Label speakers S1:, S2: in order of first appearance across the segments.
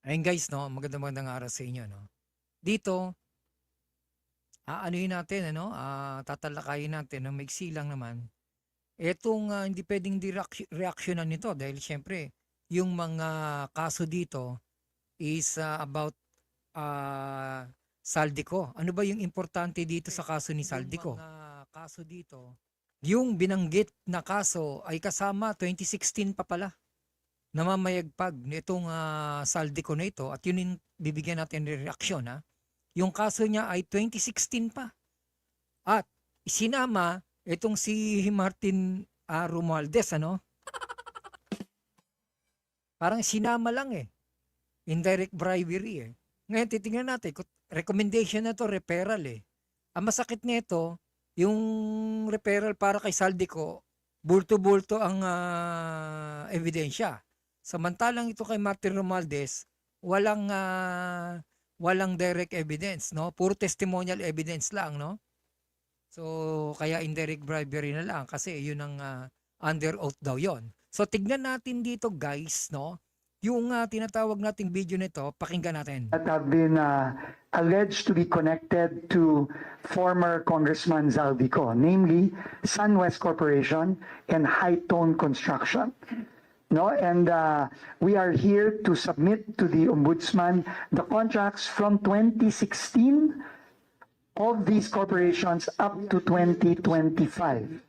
S1: Ayun guys, no, magandang magandang araw sa inyo, no. Dito, aanuhin natin, ano, ah, tatalakayin natin ng maiksi lang naman. Etong ah, hindi pwedeng reaksyonan nito dahil syempre, yung mga kaso dito is ah, about ah, Saldico. Ano ba yung importante dito sa kaso ni Saldico? Yung mga kaso dito, yung binanggit na kaso ay kasama 2016 pa pala namamayagpag nitong uh, Saldico na ito at yun yung bibigyan natin ng reaksyon ha. Yung kaso niya ay 2016 pa. At sinama itong si Martin uh, Romualdez ano. Parang sinama lang eh. Indirect bribery eh. Ngayon titingnan natin, recommendation na to referral eh. Ang masakit nito, yung referral para kay Saldico, bulto-bulto ang uh, ebidensya. Samantalang ito kay Martin Romualdez, walang uh, walang direct evidence, no? Puro testimonial evidence lang, no? So, kaya indirect bribery na lang kasi yun ang uh, under oath daw yon. So, tignan natin dito guys, no? Yung uh, tinatawag nating video nito, pakinggan natin.
S2: That have been uh, alleged to be connected to former Congressman Zaldico, namely SunWest Corporation and High Tone Construction. No, and uh, we are here to submit to the ombudsman the contracts from 2016 of these corporations up to 2025.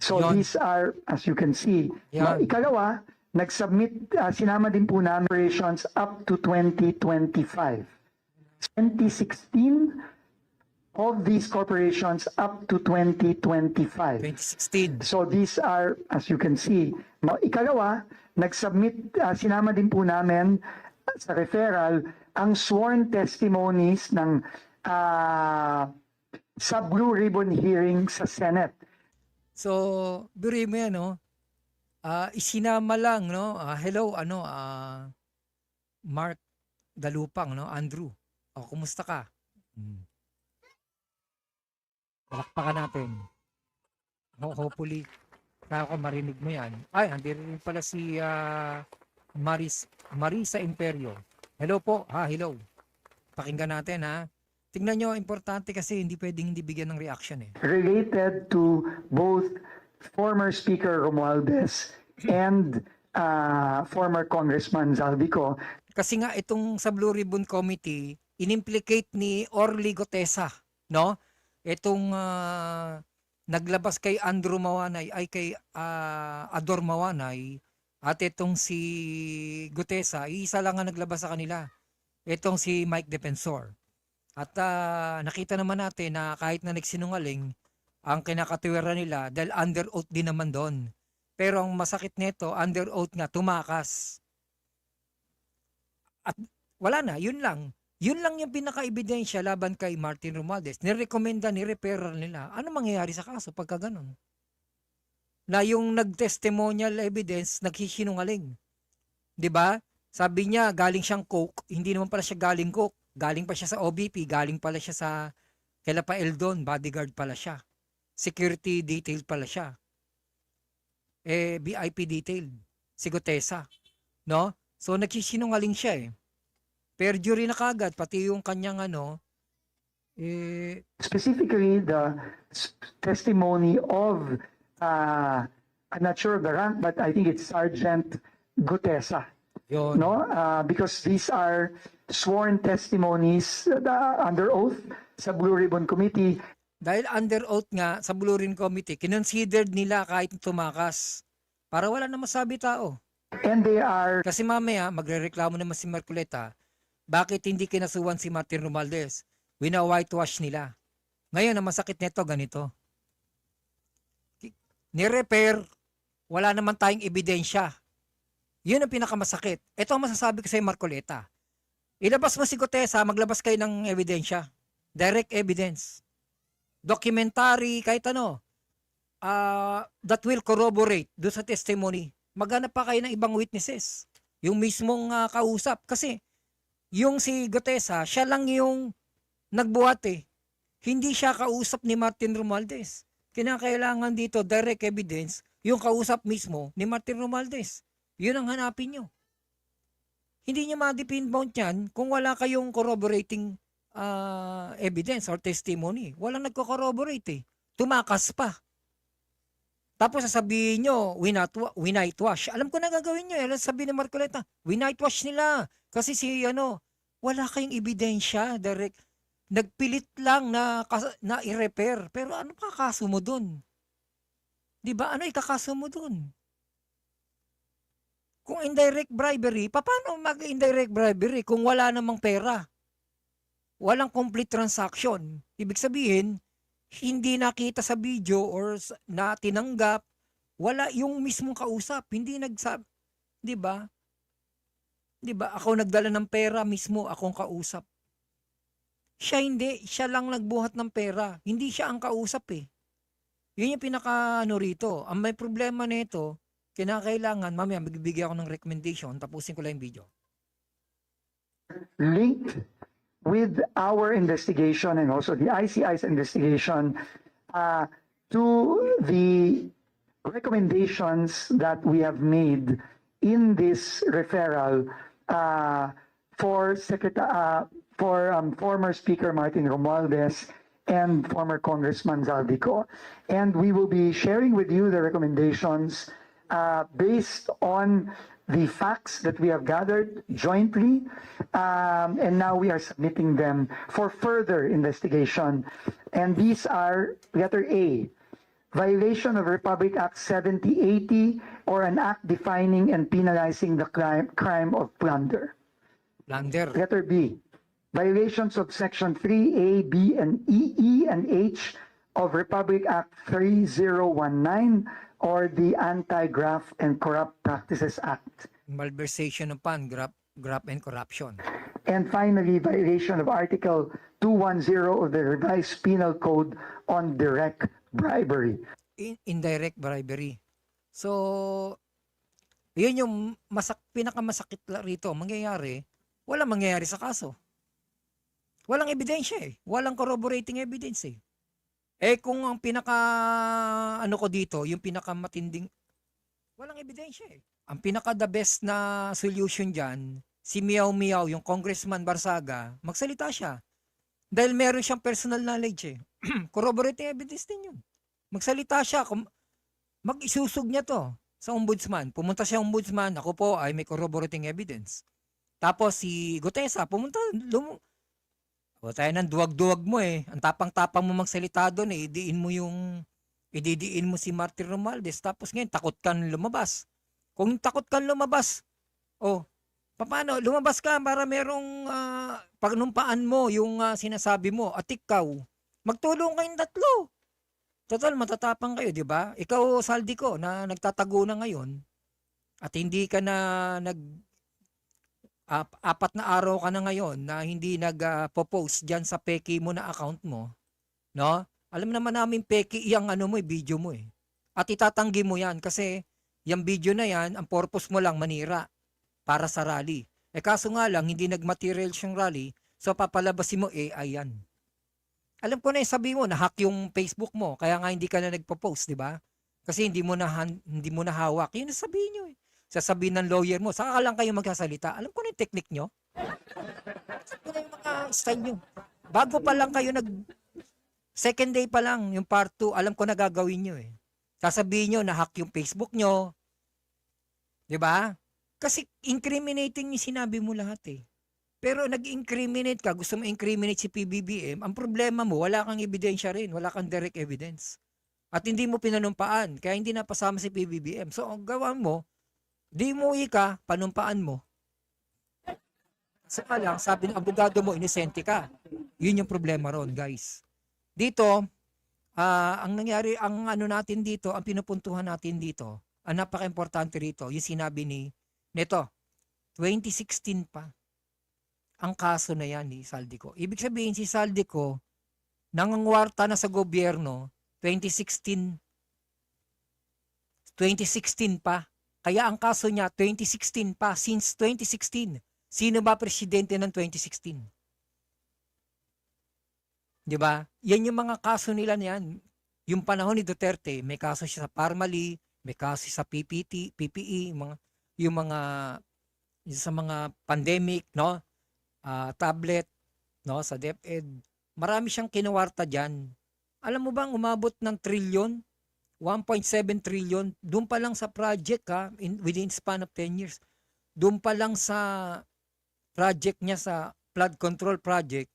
S2: So
S1: Yon.
S2: these are, as you can see,
S1: Yan.
S2: ikalawa, nag-submit, uh, sinama din po namin operations up to 2025. 2016 of these corporations up to 2025.
S1: 2016.
S2: So these are, as you can see, no, ikalawa, nag-submit, uh, sinama din po namin sa referral ang sworn testimonies ng uh, sa Blue Ribbon hearing sa Senate.
S1: So, biro mo yan, no? Ah, isinama lang, no? Ah, hello, ano, ah, Mark Dalupang, no? Andrew. O, kumusta ka? Hmm. Palakpakan natin. Ho- Hopefully, kaya ko marinig mo yan. Ay, andito rin pala si ah, Maris, Marisa Imperio. Hello po. Ha, hello. Pakinggan natin, ha? Tingnan nyo, importante kasi hindi pwedeng hindi bigyan ng reaction, eh.
S2: related to both former Speaker Romualdez and uh, former Congressman Zaldico.
S1: Kasi nga itong sa Blue Ribbon Committee, inimplicate ni Orly Gotesa, no? Itong ah, naglabas kay Andrew Mawanay ay kay ah, Ador Mawanay at itong si Gotesa, isa lang ang naglabas sa kanila. Itong si Mike Defensor. At ah, nakita naman natin na kahit na nagsinungaling, ang kinakatiwera nila dahil under oath din naman doon. Pero ang masakit nito, under oath nga, tumakas. At wala na, yun lang. Yun lang yung pinaka-ebidensya laban kay Martin Romualdez. Nirekomenda, ni-referral nila. Ano mangyayari sa kaso pagka ganun? Na yung nag-testimonial evidence, nagsisinungaling. 'Di ba? Sabi niya, galing siyang coke. Hindi naman pala siya galing coke. Galing pa siya sa OBP. Galing pala siya sa kila pa Eldon. Bodyguard pala siya. Security detail pala siya. Eh, VIP detail. Si Gutesa. No? So, nagsisinungaling siya eh. Perjury na kagad, pati yung kanyang ano, eh,
S2: Specifically, the testimony of, uh, I'm not sure of the rank, but I think it's Sergeant Gutesa.
S1: yun.
S2: No, uh, because these are sworn testimonies uh, under oath sa Blue Ribbon Committee.
S1: Dahil under oath nga sa Blue Ribbon Committee, kinonsidered nila kahit tumakas. Para wala na masabi tao.
S2: And they are
S1: Kasi mamaya, magre-reklamo naman si Marcoleta, bakit hindi kinasuhan si Martin Romualdez? Wina-whitewash nila. Ngayon, ang masakit nito, ganito. Ni-repair, wala naman tayong ebidensya. Yun ang pinakamasakit. Ito ang masasabi ko sa Marcoleta. Ilabas mo si Gotesa, maglabas kayo ng ebidensya. Direct evidence. Documentary, kahit ano. ah, that will corroborate do sa testimony. Maghanap pa kayo ng ibang witnesses. Yung mismong ah, kausap. Kasi, yung si Gotesa, siya lang yung nagbuhat eh. Hindi siya kausap ni Martin Romualdez. Kinakailangan dito direct evidence yung kausap mismo ni Martin Romualdez. Yun ang hanapin nyo. hindi niya ma-pinpoint yan kung wala kayong corroborating ah, evidence or testimony. Walang nagko-corroborate eh. Tumakas pa. Tapos sasabihin nyo, winat- winightwash. Alam ko na gagawin nyo. Alam sabi ni Marcoleta, winightwash nila. Kasi si ano, wala kayong ebidensya. Direct. Nagpilit lang na, na i-repair. Pero ano kakaso mo dun? Di ba? Ano ikakaso mo dun? Kung indirect bribery, paano mag-indirect bribery kung wala namang pera? Walang complete transaction. Ibig sabihin, hindi nakita sa video or na tinanggap, wala yung mismong kausap, hindi nagsab, 'di ba? 'Di ba? Ako nagdala ng pera mismo, akong kausap. Siya hindi, siya lang nagbuhat ng pera. Hindi siya ang kausap eh. Yun yung pinaka ano rito. Ang may problema nito, kinakailangan, mamaya magbibigay ako ng recommendation, tapusin ko lang yung video.
S2: linked with our investigation and also the ICI's investigation uh, to the recommendations that we have made in this referral uh, for Secretary uh, for um, former Speaker Martin Romualdez and former Congressman Zaldico. And we will be sharing with you the recommendations uh, based on the facts that we have gathered jointly, um, and now we are submitting them for further investigation. And these are letter A, violation of Republic Act 7080 or an act defining and penalizing the crime, crime of plunder.
S1: Lander.
S2: Letter B, violations of Section 3A, B, and E, E, and H of Republic Act 3019 or the Anti-Graft and Corrupt Practices Act.
S1: Malversation of fund, graft, graft and corruption.
S2: And finally, violation of Article 210 of the Revised Penal Code on direct bribery.
S1: in- indirect bribery. So, yun yung masak, pinakamasakit rito. Mangyayari, walang mangyayari sa kaso. Walang ebidensya eh. Walang corroborating evidence eh. Eh kung ang pinaka ano ko dito, yung pinaka matinding walang ebidensya eh. Ang pinaka the best na solution diyan, si Miao Miao, yung Congressman Barsaga, magsalita siya. Dahil meron siyang personal knowledge eh. Corroborating evidence din yun magsalita siya, mag-isusog niya to sa ombudsman. Pumunta siya ombudsman, ako po ay may corroborating evidence. Tapos si Gutesa, pumunta, lum- o tayo ng duwag-duwag mo eh. Ang tapang-tapang mo magsalita doon eh. Idiin mo yung, ididiin mo si Martin Romualdez. Tapos ngayon, takot kang lumabas. Kung takot kang lumabas, oh, paano, lumabas ka para merong ah, pagnumpaan mo yung ah, sinasabi mo at ikaw, magtulong kayong tatlo. Total, matatapang kayo, di ba? Ikaw, Saldi ko, na nagtatago na ngayon, at hindi ka na nag, ap- apat na araw ka na ngayon na hindi nag-post dyan sa peki mo na account mo, no? Alam naman namin peki yung ano mo, eh, video mo eh. At itatanggi mo yan kasi yung video na yan, ang purpose mo lang manira para sa rally. Eh kaso nga lang, hindi nag-material siyang rally, so papalabasin mo AI yan alam ko na yung sabi mo, na-hack yung Facebook mo, kaya nga hindi ka na nagpo-post, di ba? Kasi hindi mo na hindi mo na hawak. Yun ang sabihin nyo eh. Sasabihin ng lawyer mo, saka lang kayo magsasalita. Alam ko na yung technique nyo. Alam ko na yung mga style nyo. Bago pa lang kayo nag... Second day pa lang, yung part 2, alam ko na gagawin nyo eh. Sasabihin nyo, na-hack yung Facebook nyo. Di ba? Kasi incriminating yung sinabi mo lahat eh. Pero nag-incriminate ka, gusto mo incriminate si PBBM, ang problema mo, wala kang ebidensya rin, wala kang direct evidence. At hindi mo pinanumpaan, kaya hindi napasama si PBBM. So, ang gawin mo, di mo ka, panumpaan mo. Saka lang, sabi ng abogado mo, inisente ka. Yun yung problema ron, guys. Dito, ah, ang nangyari, ang ano natin dito, ang pinupuntuhan natin dito, ang napaka-importante rito, yung sinabi ni, neto, 2016 pa ang kaso na yan ni Saldico. Ibig sabihin si Saldico nangangwarta na sa gobyerno 2016 2016 pa. Kaya ang kaso niya 2016 pa since 2016. Sino ba presidente ng 2016? 'Di ba? Yan yung mga kaso nila niyan. Yung panahon ni Duterte, may kaso siya sa Parmali, may kaso sa PPT, PPE, mga yung mga sa mga pandemic, no? Ah, tablet, no? Sa DepEd. Marami siyang kinuwarta dyan. Alam mo bang umabot ng trilyon? 1.7 trillion. Doon pa lang sa project ha, in, within span of 10 years. Doon pa lang sa project niya sa flood control project,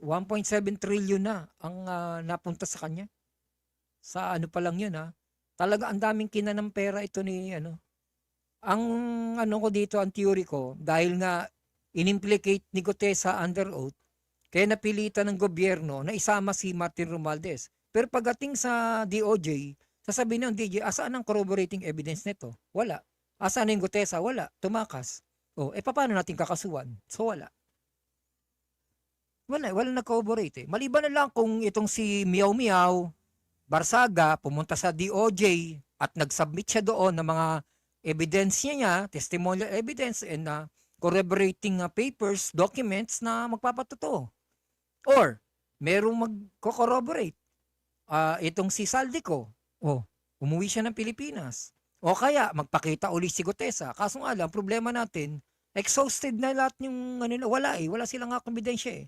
S1: 1.7 trillion na ang ah, napunta sa kanya. Sa ano pa lang yun ha. Talaga ang daming kinanang pera ito ni ano. Ang ano ko dito, ang theory ko, dahil nga inimplicate ni Gutesa under oath, kaya napilitan ng gobyerno na isama si Martin Romualdez. Pero pagdating sa DOJ, sasabihin ng DJ, asaan ang corroborating evidence nito? Wala. Asaan yung Gutesa? Wala. Tumakas. O, eh paano natin kakasuhan? So wala. Wala, wala nag-corroborate eh. Maliban na lang kung itong si Miao Miao, Barsaga, pumunta sa DOJ at nag-submit siya doon ng mga evidence niya, niya testimonial evidence and uh, corroborating uh, papers, documents na magpapatotoo. Or, merong mag-corroborate. Ah, itong si Saldico, oh, umuwi siya ng Pilipinas. O kaya, magpakita uli si Gutesa. Kaso nga lang, problema natin, exhausted na lahat yung, ano, wala eh, wala silang nga ebidensya eh.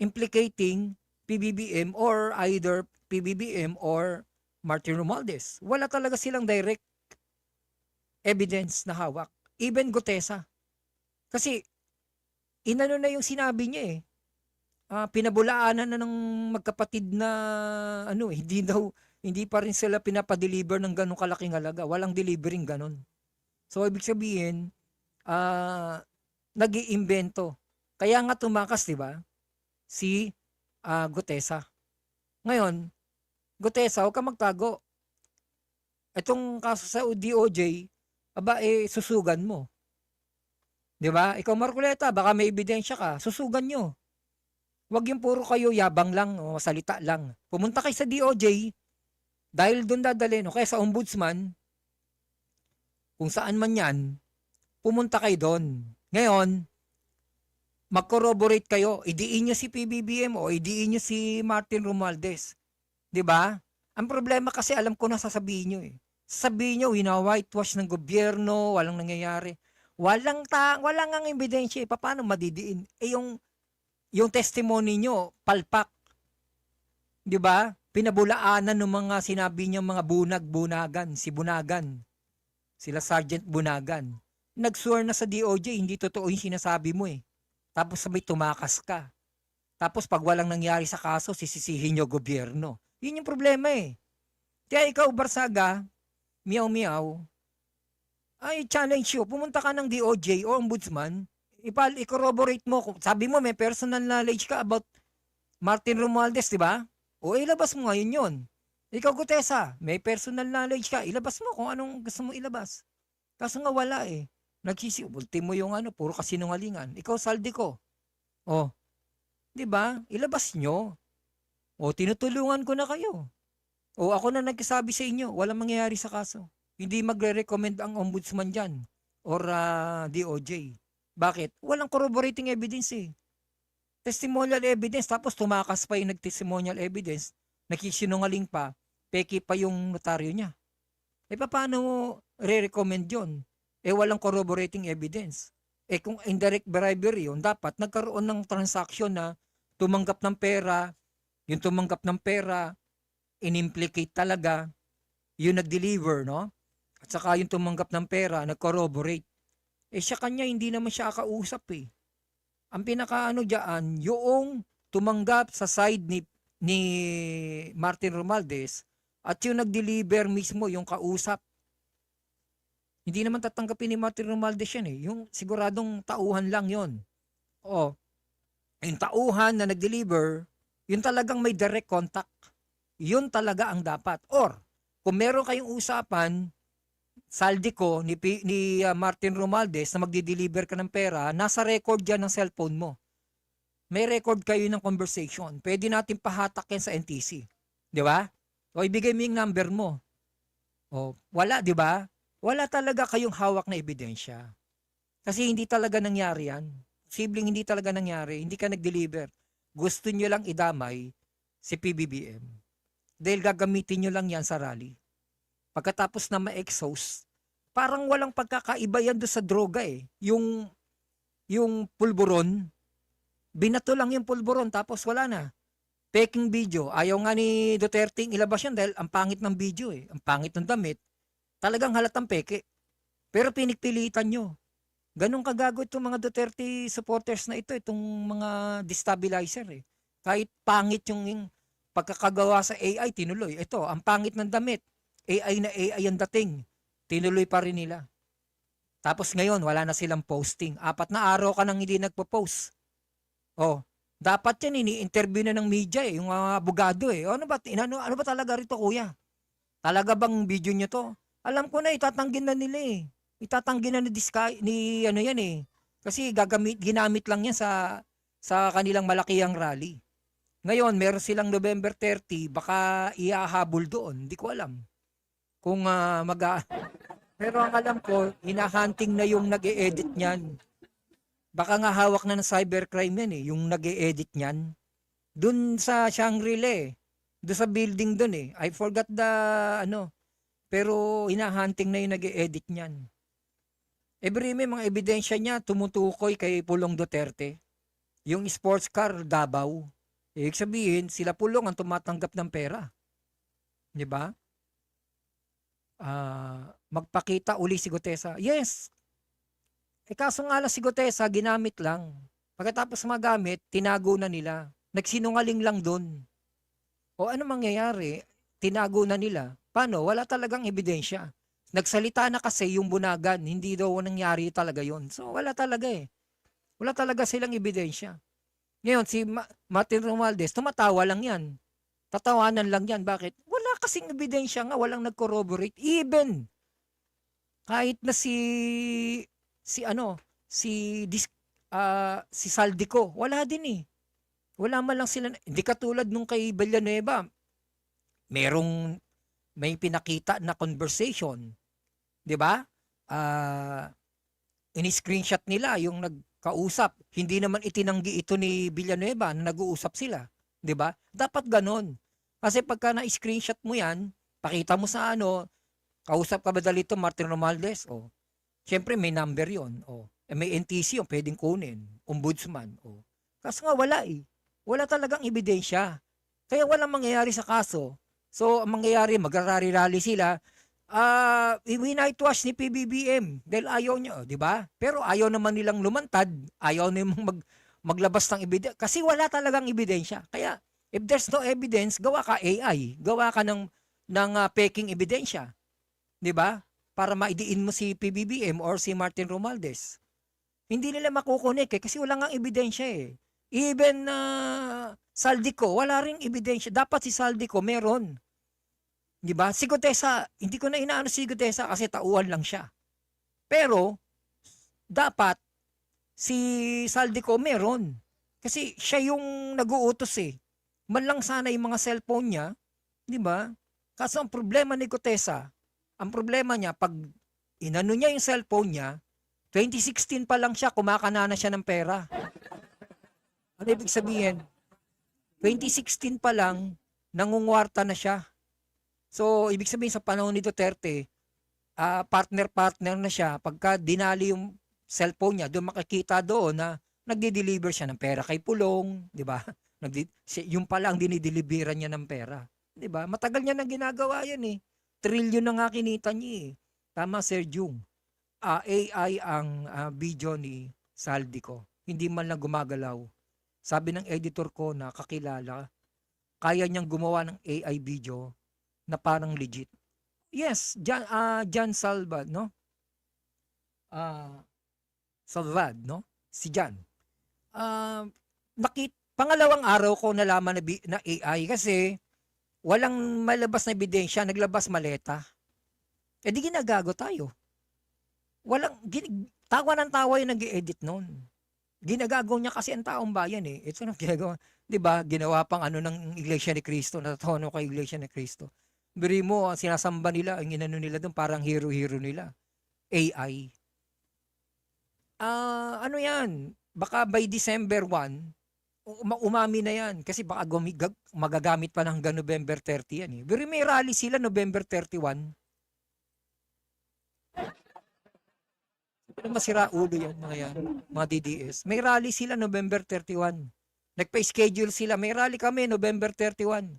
S1: Implicating PBBM or either PBBM or Martin Romualdez. Wala talaga silang direct evidence na hawak. Even Gutesa. Kasi, inano na yung sinabi niya eh. Ah, pinabulaanan na ng magkapatid na ano, eh, hindi daw hindi pa rin sila pinapadeliver ng ganong kalaking halaga. Walang delivering ganon. So, ibig sabihin, ah nag-iimbento. Kaya nga tumakas, di ba? Si ah, Gutesa. Ngayon, Gutesa, huwag ka magtago. Itong kaso sa DOJ, aba, eh, susugan mo. Di ba? Ikaw, Marcoleta, baka may ebidensya ka, susugan nyo. Huwag yung puro kayo yabang lang o salita lang. Pumunta kayo sa DOJ, dahil doon dadalhin, o kaya sa ombudsman, kung saan man yan, pumunta kayo doon. Ngayon, mag-corroborate kayo, idiin nyo si PBBM o idiin nyo si Martin Romualdez. 'Di ba? Ang problema kasi alam ko na sasabihin nyo eh. Sasabihin nyo, wina-whitewash ng gobyerno, walang nangyayari. Walang ta, walang ang ebidensya. Eh, paano madidiin? Eh yung, yung testimony nyo, palpak. 'Di ba? Pinabulaanan ng mga sinabi niya mga bunag-bunagan, si Bunagan. Sila Sergeant Bunagan. Nag-swear na sa DOJ, hindi totoo yung sinasabi mo eh. Tapos sabay tumakas ka. Tapos pag walang nangyari sa kaso, sisisihin nyo gobyerno. Yun yung problema eh. Kaya ikaw, Barsaga, miyaw-miyaw, ay challenge you. Pumunta ka ng DOJ o ombudsman, ipal, i-corroborate mo. Sabi mo may personal knowledge ka about Martin Romualdez, di ba? O ilabas mo ngayon yun. Ikaw, Gutesa, may personal knowledge ka. Ilabas mo kung anong gusto mo ilabas. Kaso nga wala eh. Nagsisi, ultimo yung ano, puro kasinungalingan. Ikaw, saldi ko. O, di ba? Ilabas nyo. O, tinutulungan ko na kayo. O, ako na nagsasabi sa inyo, walang mangyayari sa kaso. Hindi magre-recommend ang ombudsman dyan or ah, DOJ. Bakit? Walang corroborating evidence eh. Testimonial evidence, tapos tumakas pa yung nag-testimonial evidence, nakisinungaling pa, peki pa yung notaryo niya. Eh, paano mo re-recommend yon? Eh, walang corroborating evidence. Eh, kung indirect bribery yun, dapat nagkaroon ng transaction na tumanggap ng pera, yung tumanggap ng pera, inimplicate talaga, yung nag-deliver, no? At saka yung tumanggap ng pera, nag-corroborate. Eh siya kanya, hindi naman siya kausap eh. Ang pinakaano diyan, yung tumanggap sa side ni, ni Martin Romualdez at yung nag-deliver mismo, yung kausap. Hindi naman tatanggapin ni Martin Romualdez yan eh. Yung siguradong tauhan lang yon. O, yung tauhan na nag-deliver, yun talagang may direct contact. Yun talaga ang dapat. Or, kung meron kayong usapan, saldi ko ni, ni uh, Martin Romualdez na magdi-deliver ka ng pera, nasa record yan ng cellphone mo. May record kayo ng conversation. Pwede natin pahatak yan sa NTC. Di ba? O ibigay mo yung number mo. O, wala, di ba? Wala talaga kayong hawak na ebidensya. Kasi hindi talaga nangyari yan. Sibling hindi talaga nangyari. Hindi ka nag-deliver. Gusto nyo lang idamay si PBBM. Dahil gagamitin nyo lang yan sa rally. Pagkatapos na ma-exhaust, parang walang pagkakaiba yan doon sa droga eh. Yung, yung pulburon, binato lang yung pulburon tapos wala na. Peking video. Ayaw nga ni Duterte ilabas yan dahil ang pangit ng video eh. Ang pangit ng damit. Talagang halatang peke. Pero pinikpilitan nyo. Ganong kagago itong mga Duterte supporters na ito, itong mga destabilizer eh. Kahit pangit yung, yung pagkakagawa sa AI, tinuloy. Ito, ang pangit ng damit. AI na AI ang dating. Tinuloy pa rin nila. Tapos ngayon, wala na silang posting. Apat na araw ka nang hindi nagpo-post. Oh, dapat yan, ini-interview na ng media eh, yung mga abogado eh. Ano ba, ano, ano ba talaga rito kuya? Talaga bang video nyo to? Alam ko na, itatanggi na nila eh. Itatanggi na ni, Disky, ni ano yan eh. Kasi gagamit, ginamit lang yan sa, sa kanilang malakihang rally. Ngayon, meron silang November 30, baka iahabol doon. Hindi ko alam. Kung ah, mag Pero ang alam ko, hinahunting na yung nag edit niyan. Baka nga hawak na ng cybercrime yan eh, yung nag edit niyan. Doon sa Shangri-La eh. Doon sa building doon eh. I forgot the ano. Pero hinahunting na yung nag edit niyan. Every may mga ebidensya niya tumutukoy kay Pulong Duterte. Yung sports car Davao. Ibig sabihin, sila Pulong ang tumatanggap ng pera. Di ba? Ah, magpakita uli si Gutesa. Yes. Eh kaso nga lang si Gutesa, ginamit lang. Pagkatapos magamit, tinago na nila. Nagsinungaling lang doon. O ano mangyayari? Tinago na nila. Paano? Wala talagang ebidensya. Nagsalita na kasi yung bunagan, hindi daw nangyari talaga yon. So wala talaga eh. Wala talaga silang ebidensya. Ngayon, si Ma- Martin Romualdez, tumatawa lang yan. Tatawanan lang yan. Bakit? Wala kasing ebidensya nga, walang nag-corroborate. Even, kahit na si, si ano, si, ah, si Saldico, wala din eh. Wala man lang sila, hindi katulad nung kay Villanueva, merong, may pinakita na conversation. 'Di ba? Ah, ini-screenshot nila yung nagkausap. Hindi naman itinanggi ito ni Villanueva na nag-uusap sila. 'Di ba? Dapat ganon. Kasi pagka na-screenshot mo yan, pakita mo sa ano, kausap ka ba dalito Martin Romualdez? O, syempre may number yon O, eh, may NTC yung pwedeng kunin. Ombudsman. O. Kaso nga wala eh. Wala talagang ebidensya. Kaya walang mangyayari sa kaso. So, ang mangyayari, magrarari-rally sila. Ah, uh, winightwash ni PBBM dahil ayaw niya, di ba? Pero ayaw naman nilang lumantad, ayaw nilang mag, maglabas ng ebidensya kasi wala talagang ebidensya. Kaya if there's no evidence, gawa ka AI, gawa ka ng ng ah, peking ebidensya. 'Di ba? Para maidiin mo si PBBM or si Martin Romualdez. Hindi nila makukunik eh, kasi wala nga ebidensya eh. Even na Saldico, wala ring ebidensya. Dapat si Saldico meron. 'Di ba? Si Gutesa, hindi ko na inaano si Gutesa kasi tauhan lang siya. Pero dapat si Saldico meron. Kasi siya yung nag-uutos eh. Man lang sana yung mga cellphone niya, 'di ba? Kaso ang problema ni Gutesa, ang problema niya pag inano niya yung cellphone niya, 2016 pa lang siya kumakana na siya ng pera. Ano ibig sabihin? 2016 pa lang, nangungwarta na siya. So, ibig sabihin sa panahon ni Duterte, ah, partner-partner na siya. Pagka dinali yung cellphone niya, doon makikita doon na nagdi-deliver siya ng pera kay Pulong, di ba? Nagdi- yung pala ang dinideliveran niya ng pera. Di ba? Matagal niya na ginagawa yan eh. Trillion na nga kinita niya eh. Tama, Sir Jung. Ah, AI ang ah, video ni Saldico. Hindi man lang gumagalaw. Sabi ng editor ko na kakilala, kaya niyang gumawa ng AI video na parang legit. Yes, Jan, ah Jan Salvad, no? Ah, Salvad, no? Si Jan. Ah, nakit pangalawang araw ko nalaman na, na AI kasi walang malabas na ebidensya, naglabas maleta. Eh di ginagago tayo. Walang, gin, tawa ng tawa yung nag-edit noon. Ginagago niya kasi ang taong bayan eh. Ito na ginagawa. 'Di ba? Ginawa pang ano ng Iglesia ni Cristo, natatono kay Iglesia ni Cristo. Biri mo, ang sinasamba nila, ang inano nila doon, parang hero-hero nila. AI. Ah, ano yan? Baka by December 1, uma- umami na yan. Kasi baka gumi- gag- magagamit pa ng hanggang November 30 yan eh. Biri may rally sila November 31. Pero masira ulo yan, mga yan, mga DDS. May rally sila November 31. Nagpa-schedule sila. May rally kami November 31.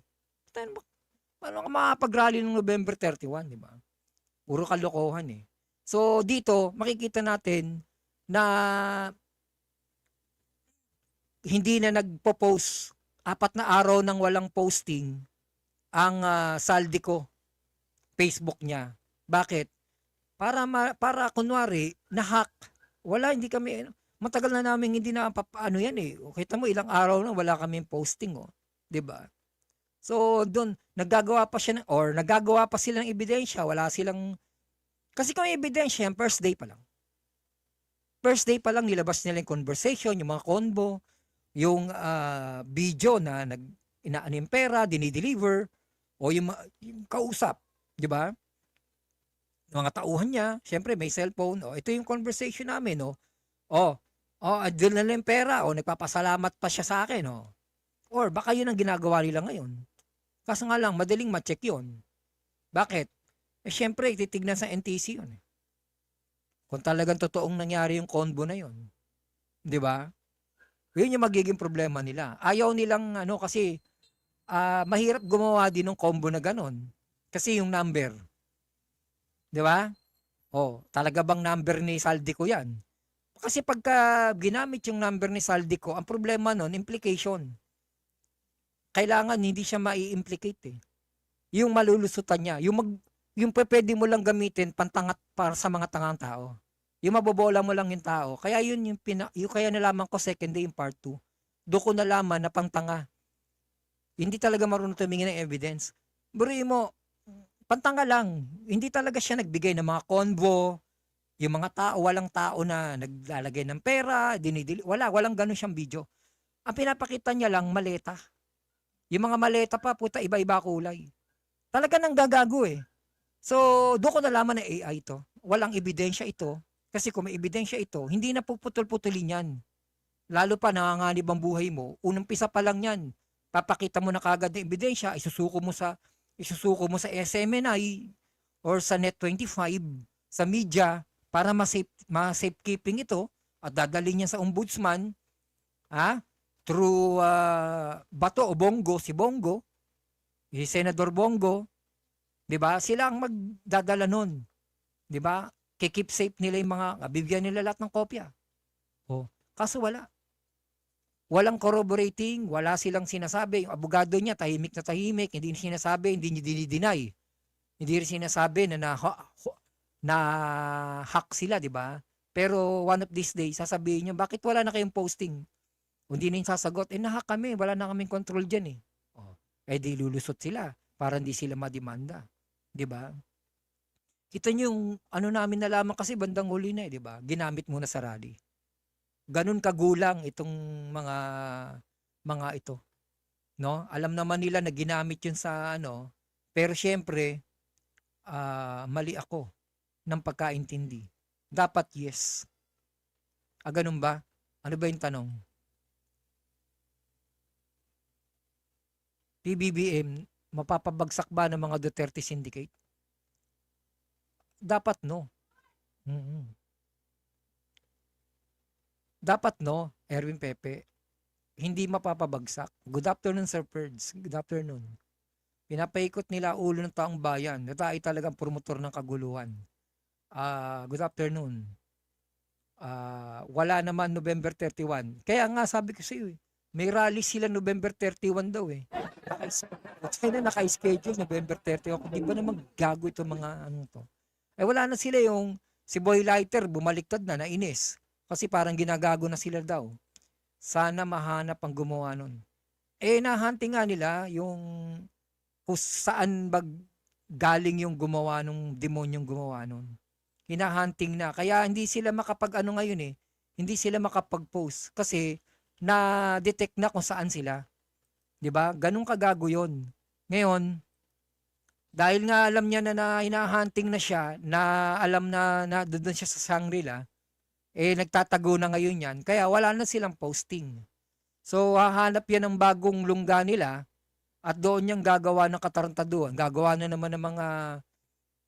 S1: Tayo, Paano ka makapag-rally ng November 31, di ba? Puro kalokohan eh. So dito, makikita natin na hindi na nagpo-post apat na araw nang walang posting ang ah, Saldico Facebook niya. Bakit? Para ma- para kunwari na-hack. Wala hindi kami matagal na namin hindi na ano yan eh. Kita mo ilang araw na wala kaming posting oh, 'di ba? So doon naggagawa pa siya ng, or naggagawa pa sila ng ebidensya, wala silang kasi kung ebidensya yan, first day pa lang. First day pa lang nilabas nila yung conversation, yung mga convo, yung ah, video na nag inaano yung pera, dinideliver, o yung, yung kausap, di ba? Mga tauhan niya, syempre may cellphone, o ito yung conversation namin, no? O, o, adil na lang pera, o nagpapasalamat pa siya sa akin, o. Or baka yun ang ginagawa nila ngayon. Kaso nga lang, madaling ma-check yun. Bakit? Eh, syempre, titignan sa NTC yun. eh. Kung talagang totoong nangyari yung convo na yun. Di ba? Yun yung magiging problema nila. Ayaw nilang, ano, kasi, ah, mahirap gumawa din ng combo na ganon. Kasi yung number. Di ba? Oh, talaga bang number ni Saldico yan? Kasi pagka ginamit yung number ni Saldico, ang problema nun, implication. Kailangan hindi siya mai-implicate eh. Yung malulusutan niya, yung mag, yung pwede mo lang gamitin pantangat para sa mga tangang tao. Yung mabobola mo lang yung tao. Kaya yun yung, pina, yung kaya nalaman ko second day in part 2. Doon ko nalaman na pantanga. Hindi talaga marunong tumingin ng evidence. Buri mo, pantanga lang. Hindi talaga siya nagbigay ng mga convo, yung mga tao, walang tao na naglalagay ng pera, dinidili, wala, walang ganun siyang video. Ang pinapakita niya lang, maleta. Yung mga maleta pa, puta, iba-iba kulay. Talaga nang gagago eh. So, doon ko nalaman na AI to. Walang ebidensya ito. Kasi kung may ebidensya ito, hindi na puputol-putulin yan. Lalo pa nanganganib ang buhay mo, unang pisa pa lang yan. Papakita mo na kagad ng ebidensya, isusuko mo sa isusuko mo sa SMNI or sa Net25 sa media para ma-safe, ma-safekeeping ito at dadalhin niya sa ombudsman ha? through ah, Bato o Bongo, si Bongo, si Senador Bongo, 'di ba? Sila ang magdadala nun. 'Di ba? Kikip safe nila yung mga bibigyan nila lahat ng kopya. Oh, kaso wala. Walang corroborating, wala silang sinasabi. Yung abogado niya tahimik na tahimik, hindi niya sinasabi, hindi niya dinideny. Hindi rin sinasabi na na, na hack sila, 'di ba? Pero one of these days, sasabihin niya, bakit wala na kayong posting? Hindi na yung sasagot, eh nahack kami, wala na kaming control dyan eh. Oh, eh di lulusot sila para hindi sila mademanda. 'Di ba? Kita niyo yung ano namin nalaman kasi bandang huli na eh, 'di ba? Ginamit muna sa rally. Ganun kagulang itong mga mga ito. No? Alam naman nila na ginamit 'yun sa ano, pero syempre ah, mali ako ng pagkaintindi. Dapat yes. Ah, ganun ba? Ano ba yung tanong? PBBM, mapapabagsak ba ng mga Duterte Syndicate? Dapat no. Mm-mm. Dapat no, Erwin Pepe. Hindi mapapabagsak. Good afternoon, Sir Perds. Good afternoon. Pinapaikot nila ulo ng taong bayan. Ito ay talagang promotor ng kaguluhan. Ah, good afternoon. Ah, wala naman November 31. Kaya nga sabi ko sa iyo, eh, may rally sila November 31 daw eh. Kaya na naka-schedule November 31. Di ba naman gago itong mga ano to? Eh wala na sila yung si Boy Lighter bumaliktad na, nainis. Kasi parang ginagago na sila daw. Sana mahanap ang gumawa nun. Eh nahunting nga nila yung kung saan bag galing yung gumawa nung demonyong gumawa nun. Hinahunting na. Kaya hindi sila makapag ano ngayon eh. Hindi sila makapag-post. Kasi na-detect na kung saan sila. 'Di ba? Ganun kagago 'yon. Ngayon, dahil nga alam niya na, na hinahunting na siya, na alam na, na doon siya sa Shangri-La, eh nagtatago na ngayon yan. Kaya wala na silang posting. So hahanap yan ng bagong lungga nila at doon niyang gagawa ng katarantaduan. Gagawa na naman ng mga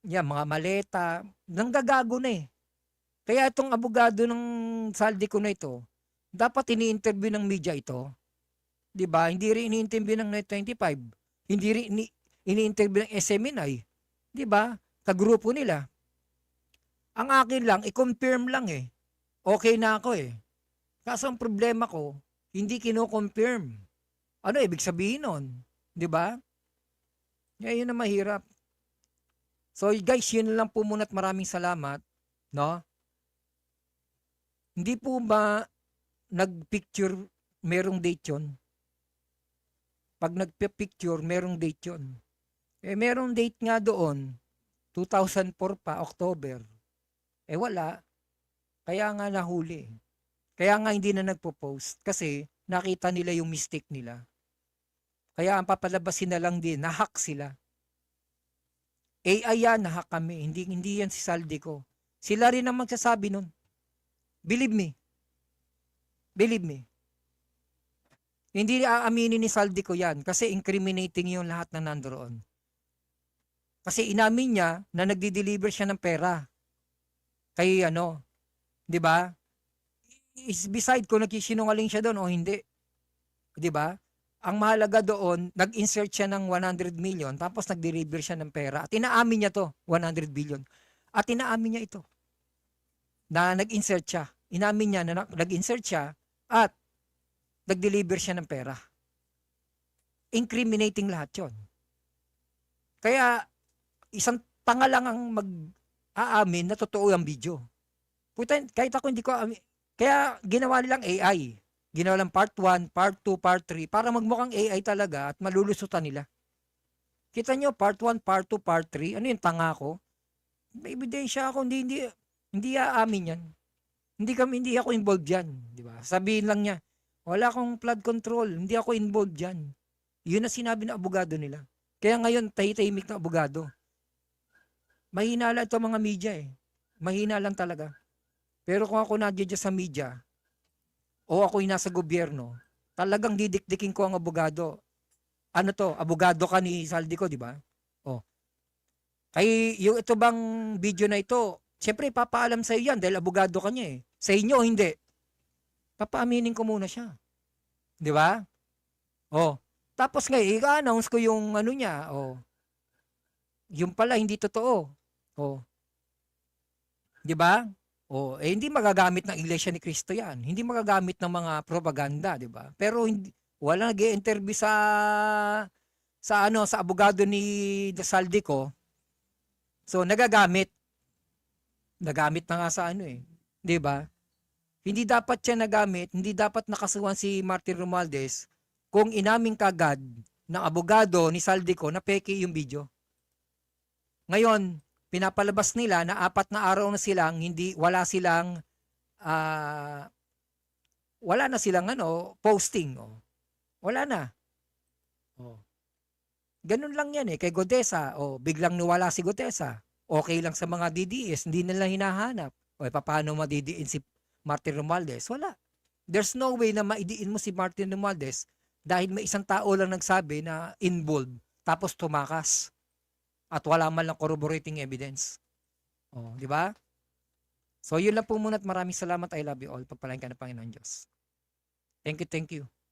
S1: yan, mga maleta. Nanggagago na eh. Kaya itong abogado ng Saldico na ito, dapat ini-interview ng media ito. 'Di ba? Hindi rin ini-interview ng Net25. Hindi rin ini- ini-interview ng SMNI. 'Di ba? Kagrupo nila. Ang akin lang, i-confirm lang eh. Okay na ako eh. Kaso ang problema ko, hindi kino-confirm. Ano ibig sabihin nun? 'Di ba? Yeah, yun ang mahirap. So guys, yun lang po muna at maraming salamat. No? Hindi po ba nag-picture merong date yun? Pag nag-picture, merong date yun. Eh, merong date nga doon, 2004 pa, October. Eh, wala. Kaya nga nahuli. Kaya nga hindi na nagpo-post kasi nakita nila yung mistake nila. Kaya ang papalabasin na lang din, nahack sila. AI yan, nahack kami. Hindi, hindi yan si Saldi ko. Sila rin ang magsasabi nun. Believe me. Believe me. Hindi aaminin ni Saldi ko yan kasi incriminating yung lahat na nandoon. Kasi inamin niya na nagdi-deliver siya ng pera. Kay ano, 'di ba? Is beside kung nagsisinungaling siya doon o hindi. 'Di ba? Ang mahalaga doon, nag-insert siya ng 100 million tapos nag-deliver siya ng pera at inaamin niya to, 100 billion. At inaamin niya ito. Na nag-insert siya. Inamin niya na nag-insert siya at nag-deliver siya ng pera. Incriminating lahat yon. Kaya isang tanga lang ang mag-aamin na totoo ang video. Puta, kahit ako hindi ko aamin. Kaya ginawa nilang AI. Ginawa lang part 1, part 2, part 3 para magmukhang AI talaga at malulusutan nila. Kita nyo, part 1, part 2, part 3. Ano yung tanga ko? May ebidensya ako. Hindi, hindi, hindi aamin yan. Hindi kami, hindi ako involved yan. Di ba? Sabihin lang niya, wala akong flood control. Hindi ako involved yan. Yun na sinabi ng abogado nila. Kaya ngayon, tahitahimik na abogado. Mahina lang ito mga media eh. Mahina lang talaga. Pero kung ako nadya sa media, o ako'y nasa gobyerno, talagang didikdikin ko ang abogado. Ano to? Abogado ka ni Saldi ko, di ba? Oh. Kay yung ito bang video na ito, siyempre papaalam sa iyo yan dahil abogado ka niya eh. Sa inyo hindi. Papaaminin ko muna siya. Di ba? Oh. Tapos ngayon, i-announce ko yung ano niya, oh. Yung pala hindi totoo. Oh. Di ba? Oh, eh hindi magagamit ng Iglesia ni Cristo 'yan. Hindi magagamit ng mga propaganda, 'di ba? Pero hindi wala nag-interview sa sa ano sa abogado ni De Saldico. So nagagamit. Nagamit na nga sa ano eh, 'di ba? Hindi dapat siya nagamit, hindi dapat nakasuhan si Martin Romualdez kung inaming kagad ng abogado ni Saldico na peke yung video. Ngayon, pinapalabas nila na apat na araw na silang hindi wala silang ah, wala na silang ano posting oh. Wala na. Oh. Ganun lang 'yan eh kay Godesa. Oh, biglang nawala si Godesa. Okay lang sa mga DDS, hindi nila hinahanap. O paano madidiin si Martin Romualdez? Wala. There's no way na maidiin mo si Martin Romualdez dahil may isang tao lang nagsabi na involved tapos tumakas at wala man lang corroborating evidence. Oh, di ba? So, yun lang po muna at maraming salamat. I love you all. Pagpalain ka ng Panginoon Diyos. Thank you, thank you.